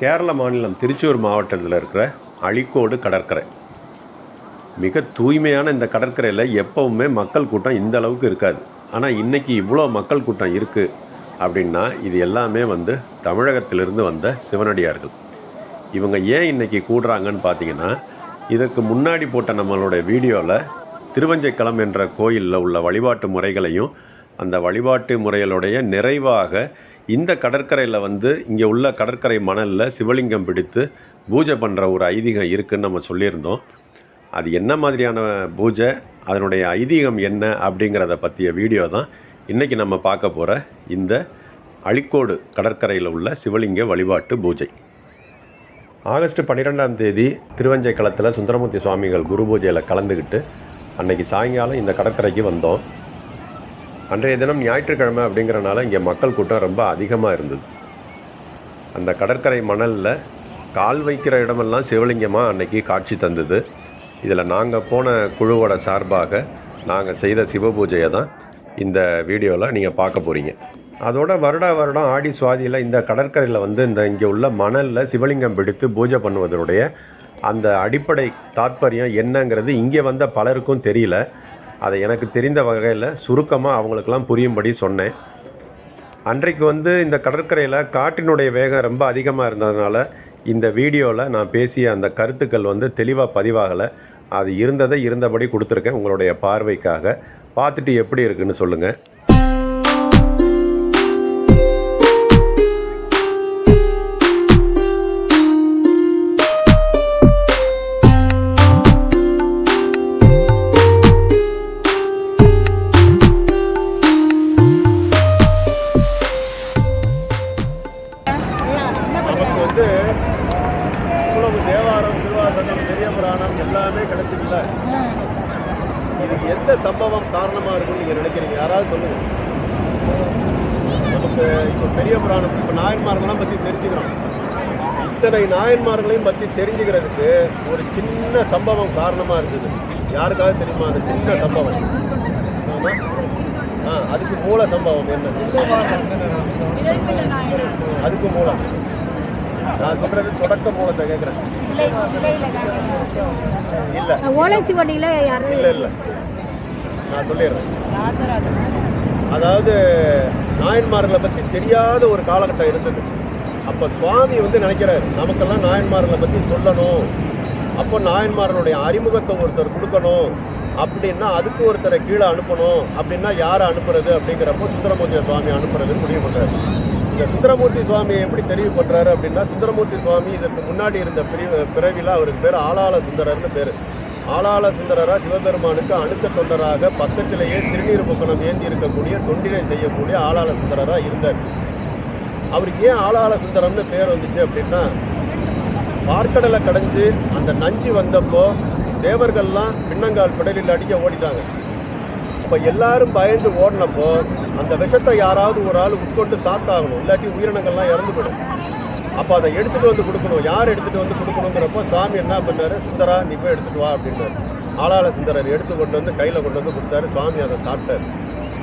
கேரள மாநிலம் திருச்சூர் மாவட்டத்தில் இருக்கிற அழிக்கோடு கடற்கரை. மிக தூய்மையான இந்த கடற்கரையில் எப்பவுமே மக்கள் கூட்டம் இந்த அளவுக்கு இருக்காது. ஆனால் இன்றைக்கி இவ்வளோ மக்கள் கூட்டம் இருக்குது அப்படின்னா இது எல்லாமே வந்து தமிழகத்திலிருந்து வந்த சிவனடியார்கள். இவங்க ஏன் இன்றைக்கி கூடுறாங்கன்னு பார்த்தீங்கன்னா இதுக்கு முன்னாடி போட்ட நம்மளுடைய வீடியோவில் திருவஞ்சைக்களம் என்ற கோயிலில் உள்ள வழிபாட்டு முறைகளையும் அந்த வழிபாட்டு முறைகளுடைய நிறைவாக இந்த கடற்கரையில் வந்து இங்கே உள்ள கடற்கரை மணலில் சிவலிங்கம் பிடித்து பூஜை பண்ணுற ஒரு ஐதீகம் இருக்குதுன்னு நம்ம சொல்லியிருந்தோம். அது என்ன மாதிரியான பூஜை? அதனுடைய ஐதீகம் என்ன அப்படிங்கிறத பற்றிய வீடியோ தான் இன்றைக்கி நம்ம பார்க்க போகிற இந்த அழிக்கோடு கடற்கரையில் உள்ள சிவலிங்க வழிபாட்டு பூஜை. ஆகஸ்ட் பன்னிரெண்டாம் தேதி திருவஞ்சைக்களத்தில் சுந்தரமூர்த்தி சுவாமிகள் குரு பூஜையில் கலந்துக்கிட்டு அன்றைக்கி சாயங்காலம் இந்த கடற்கரைக்கு வந்தோம். அன்றைய தினம் ஞாயிற்றுக்கிழமை அப்படிங்கிறனால இங்கே மக்கள் கூட்டம் ரொம்ப அதிகமாக இருந்தது. அந்த கடற்கரை மணலில் கால் வைக்கிற இடமெல்லாம் சிவலிங்கமாக அன்னைக்கு காட்சி தந்தது. இதில் நாங்கள் போன குழுவோட சார்பாக நாங்கள் செய்த சிவபூஜையை தான் இந்த வீடியோவில் நீங்கள் பார்க்க போகிறீங்க அதோட வருடா வருடம் ஆடி சுவாதியில் இந்த கடற்கரையில் வந்து இந்த இங்கே உள்ள மணலில் சிவலிங்கம் பிடித்து பூஜை பண்ணுவதனுடைய அந்த அடிப்படை தாத்பரியம் என்னங்கிறது இங்கே வந்த பலருக்கும் தெரியல. அதை எனக்கு தெரிந்த வகையில் சுருக்கமாக அவங்களுக்கெல்லாம் புரியும்படி சொன்னேன். அன்றைக்கு வந்து இந்த கடற்கரையில் காற்றினுடைய வேகம் ரொம்ப அதிகமாக இருந்ததுனால இந்த வீடியோவில் நான் பேசிய அந்த கருத்துக்கள் வந்து தெளிவாக பதிவாகலை. அது இருந்ததை இருந்தபடி கொடுத்துருக்கேன் உங்களுடைய பார்வைக்காக. பார்த்துட்டு எப்படி இருக்குன்னு சொல்லுங்கள் கிடைச்சதுல இதுக்கு எந்த சம்பவம் காரணமா இருக்கும்னு நீங்க நினைக்கிறீங்க? யாராவது சொல்லுங்க. நமக்கு இப்போ பெரிய புராணம் இப்போ நாயன்மார்கள்லாம் பத்தி தெரிஞ்சுக்கிறோம். இத்தனை நாயன்மார்களையும் பத்தி தெரிஞ்சுக்கிறதுக்கு ஒரு சின்ன சம்பவம் காரணமா இருந்தது. யாருக்காவது தெரியுமா? அந்த சின்ன சம்பவம். ஆமா. ஆ அதுக்கு மூல சம்பவம் என்ன? அதுக்கு மூலம் நான் சொல்றது தொடக்க மூலத்தை கேட்குறேன். இல்ல. ஓலைச்சுவடியில் இல்ல இல்ல. நான் சொல்லிடுறேன். அதாவது நாயன்மார்களை பத்தி தெரியாத ஒரு காலகட்டம் இருந்தது. அப்ப சுவாமி வந்து நினைக்கிறாரு நமக்கெல்லாம் நாயன்மார்களை பத்தி சொல்லணும். அப்போ நாயன்மார்களுடைய அறிமுகத்தை ஒருத்தர் கொடுக்கணும். அப்படின்னா அதுக்கு ஒருத்தரை கீழே அனுப்பணும். அப்படின்னா யாரை அனுப்புறது? அப்படிங்கிறப்போ சுந்தரமூர்த்தி சுவாமி அனுப்புறதுன்னு முடிவு பண்றாரு. இந்த சுந்தரமூர்த்தி சுவாமியை எப்படி தெரிவு அப்படின்னா சுந்தரமூர்த்தி சுவாமி இதற்கு முன்னாடி இருந்த பிரிவு பிறவியில் அவருக்கு பேர் ஆளாள சுந்தரர்னு பேர். ஆளாள சுந்தரராக சிவபெருமானுக்கு அணுக்க தொண்டராக பக்கத்திலேயே திருநீர் பொக்கணம் ஏந்தி இருக்கக்கூடிய தொண்டிலை செய்யக்கூடிய ஆளாள சுந்தரராக இருந்தார். அவருக்கு ஏன் ஆளாள சுந்தரம்னு பேர் வந்துச்சு அப்படின்னா பார்க்கடலை கடைஞ்சு அந்த நஞ்சு வந்தப்போ தேவர்கள்லாம் பின்னங்கால் பிடலில் அடிக்க ஓடிட்டாங்க. இப்போ எல்லாரும் பயந்து ஓடினப்போ அந்த விஷத்தை யாராவது ஒரு ஆள் உட்கொண்டு சாத்தாகணும் இல்லாட்டி உயிரினங்கள்லாம் இறந்து போயிடும் அப்போ அதை எடுத்துகிட்டு வந்து கொடுக்கணும். யார் எடுத்துகிட்டு வந்து கொடுக்கணுங்கிறப்போ சுவாமி என்ன பண்ணாரு? சுந்தரா நீ போய் எடுத்துகிட்டு வா அப்படின்னாரு. ஆளாள சுந்தரர் எடுத்து கொண்டு வந்து கையில் கொண்டு வந்து கொடுத்தாரு. சுவாமி அதை சாப்பிட்டார்.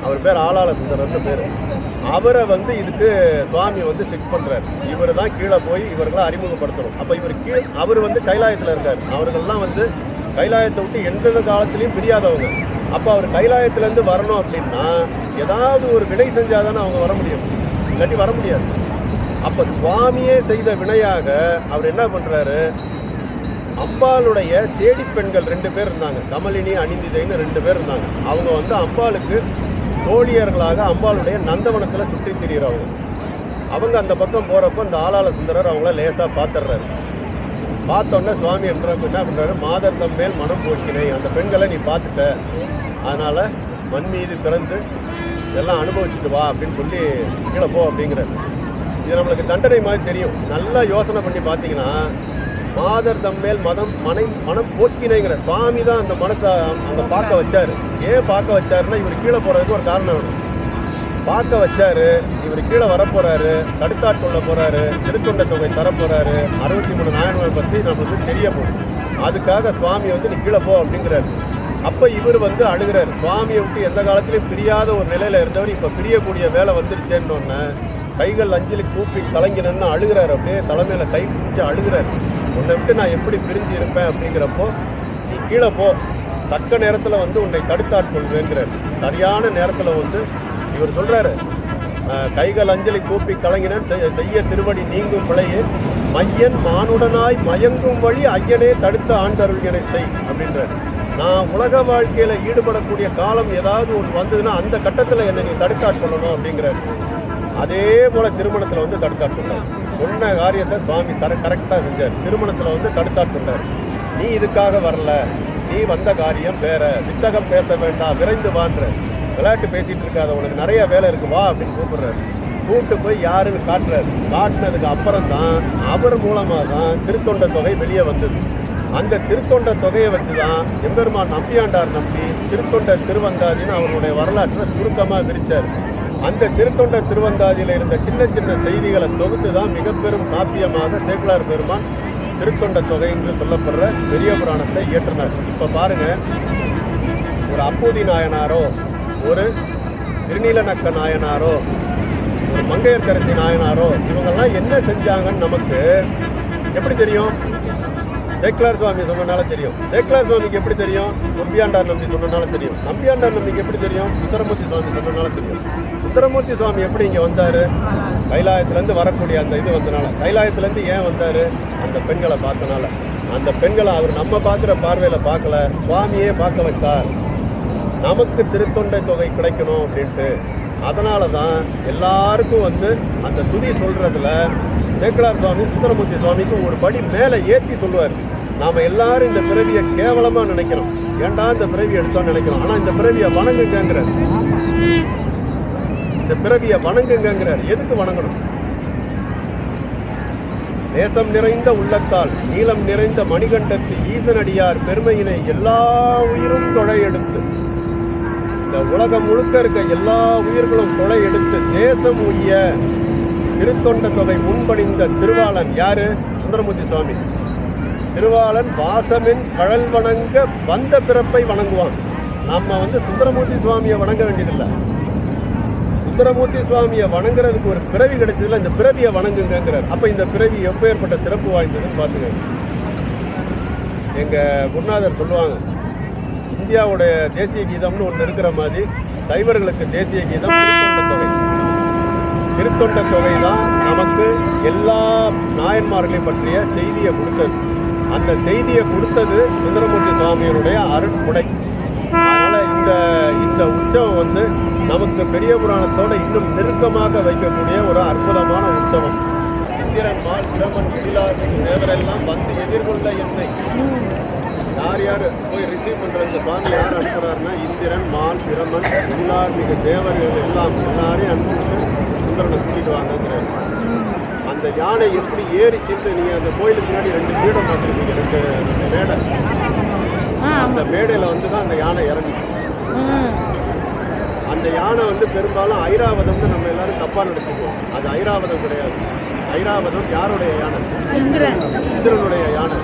அவர் பேர் ஆளாள சுந்தரர்னு பேர். அவரை வந்து இதுக்கு சுவாமி வந்து ஃபிக்ஸ் பண்ணுறாரு இவர் தான் கீழே போய் இவர்களை அறிமுகப்படுத்தணும். அப்போ இவர் கீழே அவர் வந்து கைலாயத்தில் இருக்கார். அவர்கள்லாம் வந்து கைலாயத்தை விட்டு எந்தெந்த காலத்துலேயும் பிரியாதவங்க. அப்போ அவர் கைலாயத்துலேருந்து வரணும் அப்படின்னா ஏதாவது ஒரு வினை செஞ்சால் தானே அவங்க வர முடியும். இல்லாட்டி வர முடியாது. அப்போ சுவாமியே செய்த வினையாக அவர் என்ன பண்ணுறாரு அம்பாளுடைய சேடி பெண்கள் ரெண்டு பேர் இருந்தாங்க. கமலினி அணிந்திதைன்னு ரெண்டு பேர் இருந்தாங்க. அவங்க வந்து அம்பாளுக்கு தோழியர்களாக அம்பாளுடைய நந்தவனத்தில் சுற்றி திரியிறவங்க. அவங்க அந்த பக்கம் போகிறப்போ அந்த ஆளாள சுந்தரர் அவங்கள லேசாக பார்த்துடுறாரு பார்த்தோன்னே சுவாமி என்ன பண்ணுறாரு மாதர் தம்மேல் மனம் போக்கினேன். அந்த பெண்களை நீ பார்த்துட்ட. அதனால் மண் மீது பிறந்து எல்லாம் அனுபவிச்சுட்டு வா அப்படின்னு சொல்லி கீழே போ அப்படிங்கிறாரு. இது நம்மளுக்கு தண்டனை மாதிரி தெரியும். நல்லா யோசனை பண்ணி பார்த்தீங்கன்னா மாதர் தம்மேல் மதம் மனை மனம் போக்கினைங்கிற சுவாமி தான் அந்த மனசை அந்த பார்க்க வச்சார். ஏன் பார்க்க வச்சாருன்னா இவர் கீழே போகிறதுக்கு ஒரு காரணம் வேணும். பார்க்க வச்சாரு இவர் கீழே வரப்போறாரு தடுத்தாட்கொள்ள போகிறாரு திருத்தொண்ட தொகை தரப்போகிறாரு அறுபத்தி மூணு நாயன்மார் பற்றி நம்மளுக்கு தெரிய போகும் அதுக்காக சுவாமி வந்து நீ கீழே போ அப்படிங்கிறாரு. அப்போ இவர் வந்து அழுகிறார். சுவாமியை விட்டு எந்த காலத்துலேயும் பிரியாத ஒரு நிலையில் இருந்தவர் இப்போ பிரியக்கூடிய வேலை வந்துருச்சேன்னு கைகள் அஞ்சலி கூப்பி கலங்கினன்னு அழுகிறார். அப்படியே தலைமையில் கை பிடிச்சி அழுகிறார். உன்னை விட்டு நான் எப்படி பிரிஞ்சு இருப்பேன்? அப்படிங்கிறப்போ நீ கீழே போ. தக்க நேரத்தில் வந்து உன்னை தடுத்தாட்கொள்வேங்கிறார் சரியான நேரத்தில் வந்து இவர் சொல்கிறாரு கைகள் அஞ்சலி கூப்பி கலங்கினன் செய்ய செய்ய திருவடி நீங்கும் பிழையே மையன் மானுடனாய் மயங்கும் வழி ஐயனே தடுத்த ஆண்டருள்களை செய். அப்படின்றார். நான் உலக வாழ்க்கையில் ஈடுபடக்கூடிய காலம் ஏதாவது ஒன்று வந்ததுன்னா அந்த கட்டத்தில் என்னை நீ தடுத்தாட்கொள்ளணும் அப்படிங்கிறார் அதே போல் திருமணத்தில் வந்து தடுத்தாட்கொண்டார் சொன்ன காரியத்தை சுவாமி சர கரெக்டாக செஞ்சார். திருமணத்தில் வந்து தடுத்தாட்கொண்டார் நீ இதுக்காக வரல. நீ வந்த காரியம் வேற. வித்தகம் பேச வேண்டாம். விரைந்து வான்ற. விளையாட்டு பேசிகிட்டு இருக்காத. உனக்கு நிறைய வேலை இருக்கு. வா அப்படின்னு கூப்பிடுறாரு. கூப்பிட்டு போய் யாருன்னு காட்டுறாரு. காட்டினதுக்கு அப்புறம் தான் அவர் மூலமாக தான் திருத்தொண்ட தொகை வெளியே வந்தது. அந்த திருத்தொண்ட தொகையை வச்சு தான் எம்பெருமான் நம்பியாண்டார் நம்பி திருத்தொண்ட திருவந்தாதின்னு அவருடைய வரலாற்றை சுருக்கமாக விரித்தார் அந்த திருத்தொண்ட திருவந்தாதியில் இருந்த சின்ன சின்ன செய்திகளை தொகுத்து தான் மிக பெரும் காப்பியமாக சேக்குலார் பெருமான் திருத்தொண்ட தொகை என்று சொல்லப்படுற பெரிய புராணத்தை இயற்றினார். இப்போ பாருங்க ஒரு அப்பூதி நாயனாரோ ஒரு திருநீலநக்க நாயனாரோ மங்கையர்கரசி நாயனாரோ இவங்கெல்லாம் என்ன செஞ்சாங்கன்னு நமக்கு எப்படி தெரியும்? சேக்கிலார் சுவாமி சொன்னனால தெரியும். சேக்கிலார் சுவாமிக்கு எப்படி தெரியும்? நம்பியாண்டார் நம்பி சொன்னனால தெரியும். நம்பியாண்டார் நம்பிக்கு எப்படி தெரியும்? சுந்தரமூர்த்தி சுவாமி சொன்னனால தெரியும். சுந்தரமூர்த்தி சுவாமி எப்படி இங்கே வந்தார்? கைலாயத்துலேருந்து வரக்கூடிய அந்த இது வந்தனால. கைலாயத்துலேருந்து ஏன் வந்தார்? அந்த பெண்களை பார்த்தனால. அந்த பெண்களை அவர் நம்ம பார்க்குற பார்வையில் பார்க்கல. சுவாமியே பார்க்க வைத்தார். நமக்கு திருத்தொண்டை தொகை கிடைக்கணும் அப்படின்ட்டு. அதனால தான் எல்லாருக்கும் வந்து அந்த துதி சொல்றதுல சேக்கலார் சுவாமி சுந்தரமூர்த்தி சுவாமிக்கும் ஒரு படி மேலே ஏற்றி சொல்லுவார். நாம எல்லாரும் இந்த பிறவியை கேவலமா நினைக்கிறோம். ஏண்டா இந்த பிறவி எடுத்தோம்னு நினைக்கிறோம்? ஆனா இந்த பிறவியை வணங்குங்கிறார் இந்த பிறவியை வணங்குங்கிறார் எதுக்கு வணங்கணும்? தேசம் நிறைந்த உள்ளத்தால் நீளம் நிறைந்த மணிகண்டத்து ஈசனடியார் பெருமையினை எல்லா உயிரும் தொழை எடுத்து இந்த உலகம் முழுக்க இருக்க எல்லா உயிர்களும் கொலை எடுத்து தேசம் உய்ய திருத்தொண்ட தொகை முன்பணிந்த திருவாளன் யாரு? சுந்தரமூர்த்தி சுவாமி. திருவாளன் வாசமின் கழல் வணங்க வந்த பிறப்பை வணங்குவான் நம்ம வந்து சுந்தரமூர்த்தி சுவாமியை வணங்க வேண்டியதில்லை. சுந்தரமூர்த்தி சுவாமியை வணங்குறதுக்கு ஒரு பிறவி கிடைச்சதுல இந்த பிறவியை வணங்குங்கிறார் அப்போ இந்த பிறவி எப்பேற்பட்ட சிறப்பு வாய்ந்ததுன்னு பார்த்துக்கோங்க. எங்கள் குருநாதர் சொல்லுவாங்க இந்தியாவுடைய தேசிய கீதம்னு ஒன்று இருக்கிற மாதிரி சைவர்களுக்கு தேசிய கீதம் திருத்தொண்ட தொகை. திருத்தொண்ட தொகை தான் நமக்கு எல்லா நாயன்மார்களையும் பற்றிய செய்தியை கொடுத்தது. அந்த செய்தியை கொடுத்தது சுந்தரமூர்த்தி சுவாமியினுடைய அருட்முடை அதனால் இந்த இந்த உற்சவம் வந்து நமக்கு பெரிய புராணத்தோடு இன்னும் நெருக்கமாக வைக்கக்கூடிய ஒரு அற்புதமான உற்சவம். இந்திரன் மால் பிரமன் தேவரெல்லாம் வந்து எதிர்கொள்ள என்னை யார் யார் போய் ரிசீவ் பண்ற இந்த சுவாமி யார் அனுப்புறாருன்னா இந்திரன் மால் பிரமன் எழிலார் மிக தேவர்கள் எல்லாம் எல்லாரையும் அனுப்பிச்சு சுந்தரனை கூட்டிட்டு வாங்கங்கிறாரு. அந்த யானை எப்படி ஏறிச்சுட்டு நீங்க அந்த கோயிலுக்கு முன்னாடி ரெண்டு பீடம் பார்த்துருக்கீங்க ரெண்டு ரெண்டு மேடை அந்த மேடையில் வந்து தான் அந்த யானை இறங்குச்சு. அந்த யானை வந்து பெரும்பாலும் ஐராவதம்னு நம்ம எல்லாரும் தப்பா நினைச்சுக்குவோம். அது ஐராவதம் கிடையாது. ஐராவதம் யாருடைய யானை? இந்திரன். இந்திரனுடைய யானை.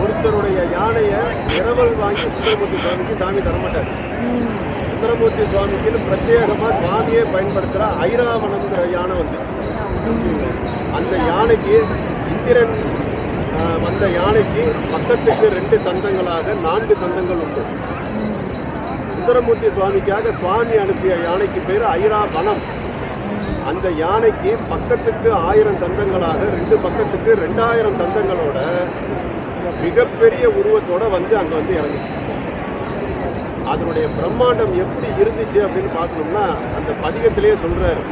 ஒருத்தருடைய யானையை இரவல் வாங்கி சுந்தரமூர்த்தி சுவாமிக்கு சாமி தரமாட்டார். சுந்தரமூர்த்தி சுவாமிக்குன்னு பிரத்யேகமாக சுவாமியே பயன்படுத்துகிற ஐராவணம்ங்கிற யானை வந்துச்சு. அந்த யானைக்கு இந்திரன் வந்த யானைக்கு பக்கத்துக்கு ரெண்டு தந்தங்களாக நான்கு தந்தங்கள் உண்டு. சுந்தரமூர்த்தி சுவாமிக்காக சுவாமி அனுப்பிய யானைக்கு பேர் ஐராவனம் அந்த யானைக்கு பக்கத்துக்கு ஆயிரம் தந்தங்களாக ரெண்டு பக்கத்துக்கு ரெண்டாயிரம் தந்தங்களோட மிகப்பெரிய உருவத்தோட வந்து அங்க வந்து இறங்குச்சு. அதனுடைய பிரம்மாண்டம் எப்படி இருந்துச்சு அப்படின்னு பார்க்கணும்னா அந்த பதிகத்திலேயே சொல்றாரு.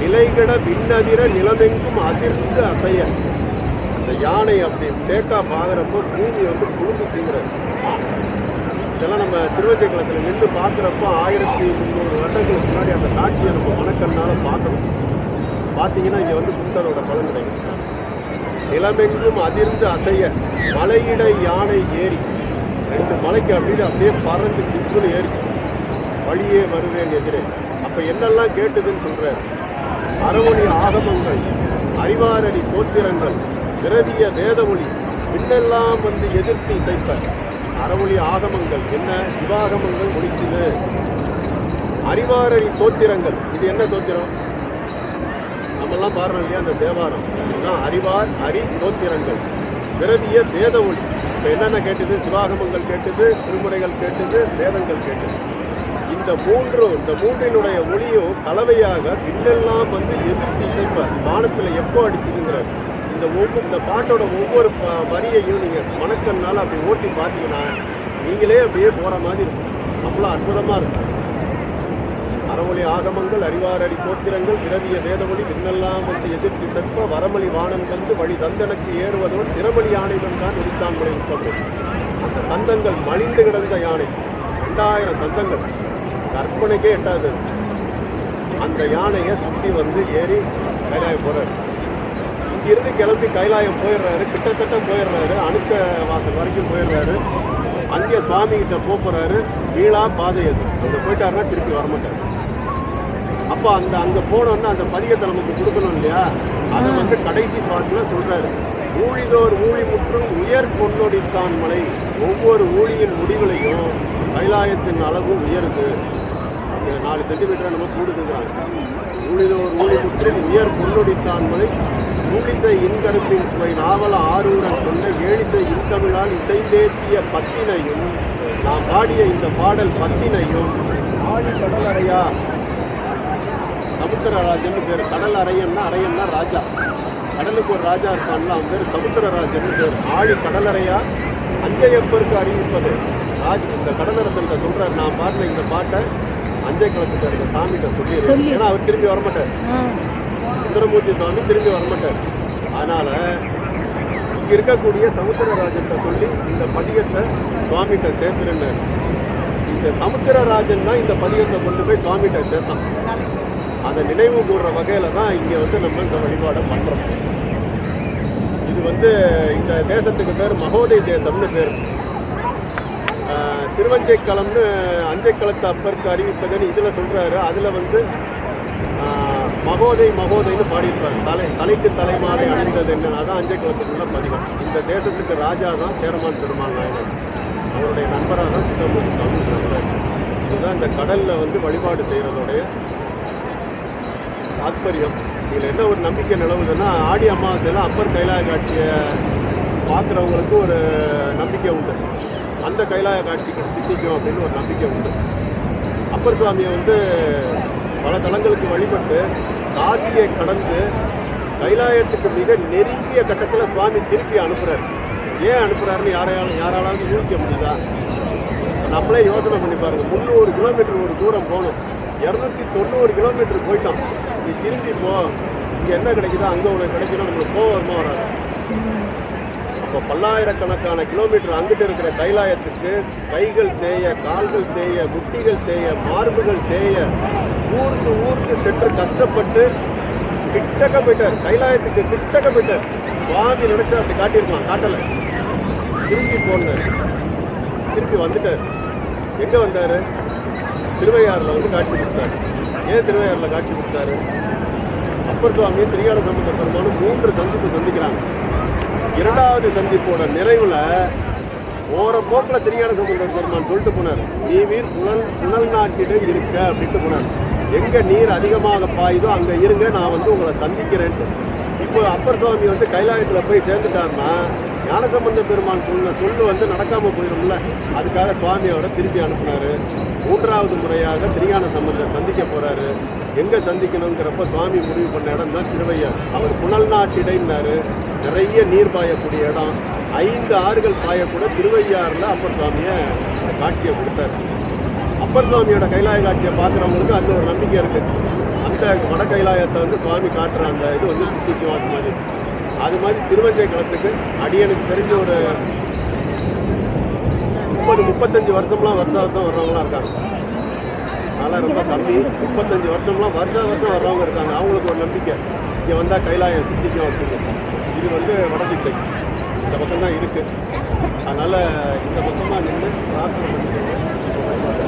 நிலைகட விண்ணதிர நிலமெங்கும் அதிர்ந்து அசைய. அந்த யானை அப்படி டேக்கா பார்க்குறப்போ பூமி வந்து குழுந்துச்சுங்கிறார் இதெல்லாம் நம்ம திருவஞ்சகுளத்தில் நின்று பார்க்குறப்போ ஆயிரத்தி முந்நூறு வருடங்களுக்கு முன்னாடி அந்த காட்சியை நம்ம மனக்கண்ணால் பார்க்கணும். பார்த்தீங்கன்னா இங்கே வந்து புத்தரோட பலன் கிடைக்கும். நிலமெங்கும் அதிர்ந்து அசைய மலையிட யானை ஏறி. ரெண்டு மலைக்கு அப்படின்னு அப்படியே பறந்து குத்துன்னு ஏறிச்சு. வழியே வருவேன் எதிரே. அப்போ என்னெல்லாம் கேட்டுதுன்னு சொல்கிறார் அறமொழி ஆகமங்கள் அறிவாரடி தோத்திரங்கள் விரவிய வேதமொழி பின்னெல்லாம் வந்து எதிர்த்து இசைப்ப. அறமொழி ஆகமங்கள் என்ன? சிவாகமங்கள் ஒழிச்சுது அறிவாரடி தோத்திரங்கள் இது என்ன தோத்திரம் நாமெல்லாம் பாடுறோம் இல்லையா அந்த தேவாரம். இதுதான் அறிவார் அறி தோத்திரங்கள். பிறவிய வேத ஒளி. இப்போ என்னென்ன கேட்டது? சிவாகமங்கள் கேட்டது திருமுறைகள் கேட்டது வேதங்கள் கேட்டது. இந்த மூன்றும் இந்த மூன்றினுடைய ஒளியும் கலவையாக பின்னெல்லாம் வந்து எதிர்த்து இசைப்பார். வானத்தில் எப்போ அடிச்சுதுங்கிறார். இந்த ஒவ்வொரு இந்த பாட்டோட ஒவ்வொரு வரியையும் நீங்கள் மணக்கண்ணால் அப்படி ஓட்டி பார்த்தீங்கன்னா நீங்களே அப்படியே போகிற மாதிரி இருக்கும். அவ்வளோ அற்புதமாக இருக்கும். அறமொழி ஆகமங்கள் அறிவாரடி கோத்திரங்கள் பிறவிய வேதமொழி விண்ணெல்லாம் வந்து எதிர்த்து செற்ப வரமளி வாணன் வந்து வழி தந்தனுக்கு ஏறுவதோடு திறமொழி யானைகள் தான் உரித்தான் முறை அந்த தந்தங்கள் மலிந்து கிடந்த யானை. ரெண்டாயிரம் தந்தங்கள். கற்பனைக்கே எட்டாது அந்த யானையை சுற்றி வந்து ஏறி கைலாயம் போகிறார் இங்கிருந்து கிளம்பி கைலாயம் போயிடுறாரு. கிட்டத்தட்ட போயிடுறாரு. அணுக்க வாசல் வரைக்கும் போயிடுறாரு. அங்கே சுவாமிகிட்ட போகிறாரு நீளா பாதை அது. அங்கே போயிட்டாருன்னா திருப்பி வரமாட்டார். அப்போ அந்த அங்கே போனோன்னா அந்த பதிகத்தை நமக்கு கொடுக்கணும் இல்லையா? அதை வந்து கடைசி பாட்டில் சொல்றாரு. ஊழிதோர் ஊழி முற்றும் உயர் பொன்னொடித்தான் மலை. ஒவ்வொரு ஊழியின் முடிவுலையும் கைலாயத்தின் அளவு உயருது. நாலு சென்டிமீட்டர் நம்ம கூடுதுங்கிறாங்க. ஊழிதோர் ஊழி முற்றும் உயர் பொன்னொடித்தான் மலை. ஊழிசை இன்கருத்தின் சுவை நாவல ஆரூரன் சொன்ன ஏழிசை இன்தமிழால் இசைந்தேத்திய பத்தினையும் நாம் பாடிய இந்த பாடல் பத்தினையும் ஆழி கடலறையா சமுத்திரராஜன் பேர். கடல் அரையன்னா அரையன்னா ராஜா. கடலுக்கு ஒரு ராஜா இருப்பான்ல அவன் பேர் சமுத்திரராஜன் பேர். ஆழி கடலறையா? அஞ்சையப்பருக்கு அறிவிப்பது. ராஜ் இந்த கடலரசன் சொல்றாரு. நான் பாடின இந்த பாட்டை அஞ்சை குளத்துக்கு இருக்க சாமிகிட்ட சொல்லிடுறேன். ஏன்னா அவர் திரும்பி வரமாட்டார். சுந்தரமூர்த்தி சுவாமி திரும்பி வரமாட்டார். அதனால இங்க இருக்கக்கூடிய சமுத்திரராஜன்கிட்ட சொல்லி இந்த பதிகத்தை சுவாமிகிட்ட சேர்த்துருன்னாரு இந்த சமுத்திரராஜன் தான் இந்த பதிகத்தை கொண்டு போய் சுவாமிகிட்ட சேர்த்தான் அதை நினைவு கூடுற வகையில தான் இங்கே வந்து நம்ம இந்த வழிபாடை பண்ணுறோம் இது வந்து இந்த தேசத்துக்கு பேர் மகோதை தேசம்னு பேர். திருவஞ்சைக்களம்னு அஞ்சைக்களத்து அப்பருக்கு அறிவிப்பதுன்னு இதில் சொல்கிறாரு அதில் வந்து மகோதை மகோதைன்னு பாடியிருப்பார். தலை தலைக்கு தலைமாலை அணிந்தது என்னன்னா தான் அஞ்சைக்களத்துக்குள்ள பதிகம். இந்த தேசத்துக்கு ராஜா தான் சேரமான் பெருமாள் நாயனர் அவருடைய நண்பராக தான் சித்தமூர்த்தி சுவாமி இதுதான் இந்த கடலில் வந்து வழிபாடு செய்கிறதோடைய தாத்பரியம். இதில் என்ன ஒரு நம்பிக்கை நிலவுதுன்னா ஆடி அமாவாசையில் அப்பர் கைலாய காட்சியை பார்க்குறவங்களுக்கு ஒரு நம்பிக்கை உண்டு. அந்த கைலாய காட்சிக்கு சித்திக்கும் அப்படின்னு ஒரு நம்பிக்கை உண்டு. அப்பர் சுவாமியை வந்து பல தலங்களுக்கு வழிபட்டு காசியை கடந்து கைலாயத்துக்கு மிக நெருங்கிய கட்டத்தில் சுவாமி திருப்பி அனுப்புகிறார் ஏன் அனுப்புகிறாருன்னு யாரையாலும் யாராலும் யூகிக்க முடியுதா? நம்மளே யோசனை பண்ணி பாருங்க. முந்நூறு கிலோமீட்டர் ஒரு தூரம் போகணும். இரநூத்தி தொண்ணூறு கிலோமீட்டர் போயிட்டோம் நீ திரும்பி போ. இங்கே என்ன கிடைக்குதோ அங்கே உனக்கு கிடைக்கணும். நம்மளுக்கு போக வருமா வராது. அப்போ பல்லாயிரக்கணக்கான கிலோமீட்டர் அங்கிட்டு இருக்கிற கைலாயத்துக்கு கைகள் தேய கால்கள் தேய முட்டிகள் தேய மார்புகள் தேய ஊருக்கு ஊருக்கு சென்று கஷ்டப்பட்டு கிட்டக்க போயிட்டார் கைலாயத்துக்கு கிட்டக்க போயிட்டார் சுவாமி நினைச்சா அப்படி காட்டியிருக்கலாம் காட்டலை. திரும்பி போனார். திரும்பி வந்துட்டார். எங்கே வந்தார்? திருவையாறில் வந்து காட்சி கொடுத்தாரு. ஏன் திருவையாறில் காட்சி கொடுத்தாரு. அப்பர் சுவாமி திரிகால சம்பந்த பெருமானும் மூன்று சந்திப்பு சந்திக்கிறாங்க. இரண்டாவது சந்திப்போட நிறைவில் போகிற போக்கில் திரிகால சம்பந்த பெருமான் சொல்லிட்டு போனார். நீ வீர் புனல் புனல் நாட்டிடம் இருக்க அப்படின்ட்டு போனார். எங்கே நீர் அதிகமாக பாயுதோ அங்கே இருங்க நான் வந்து உங்களை சந்திக்கிறேன்ட்டு. இப்போ அப்பர் சுவாமி வந்து கைலாயத்தில் போய் சேர்ந்துட்டாருன்னா ஞானசம்பந்த பெருமான் சொன்ன சொல்லு வந்து நடக்காமல் போயிடும்ல அதுக்காக சுவாமி அவரை திருப்பி அனுப்புனாரு. மூன்றாவது முறையாக திருஞான சம்பந்தர் சந்திக்க போறாரு. எங்க சந்திக்கணுங்கிறப்ப சுவாமி முடிவு பண்ண இடம் தான் திருவையார் அவர் புனல் நாட்டிடைன்னாரு. நிறைய நீர் பாயக்கூடிய இடம். ஐந்து ஆறுகள் பாயக்கூட திருவையாறுல அப்பர் சுவாமியை காட்சியை கொடுத்தாரு. அப்பர் சுவாமியோட கைலாய காட்சியை பார்க்குறவங்களுக்கு அந்த ஒரு நம்பிக்கை இருக்கு. அந்த வட கைலாயத்தை வந்து சுவாமி காட்டுற அந்த இது வந்து சித்திக்கும் அது மாதிரி அது மாதிரி திருவஞ்சை களத்துக்கு அடியனுக்கு தெரிஞ்ச ஒரு முப்பது முப்பத்தஞ்சு வருஷம்லாம் வருஷ வருஷம் வர்றவங்களாம் இருக்காங்க. அதெல்லாம் ரொம்ப கம்மி. முப்பத்தஞ்சு வருஷம்லாம் வருஷ வருஷம் வர்றவங்க இருக்காங்க. அவங்களுக்கு ஒரு நம்பிக்கை. இங்கே வந்தால் கைலாயம் சித்திக்கும் அப்படின்னு. இது வந்து வடதிசை. இந்த பக்கம் தான் இருக்குது அதனால் இந்த பக்கமாக நின்று பிரார்த்தனை பண்ணிக்கோங்க.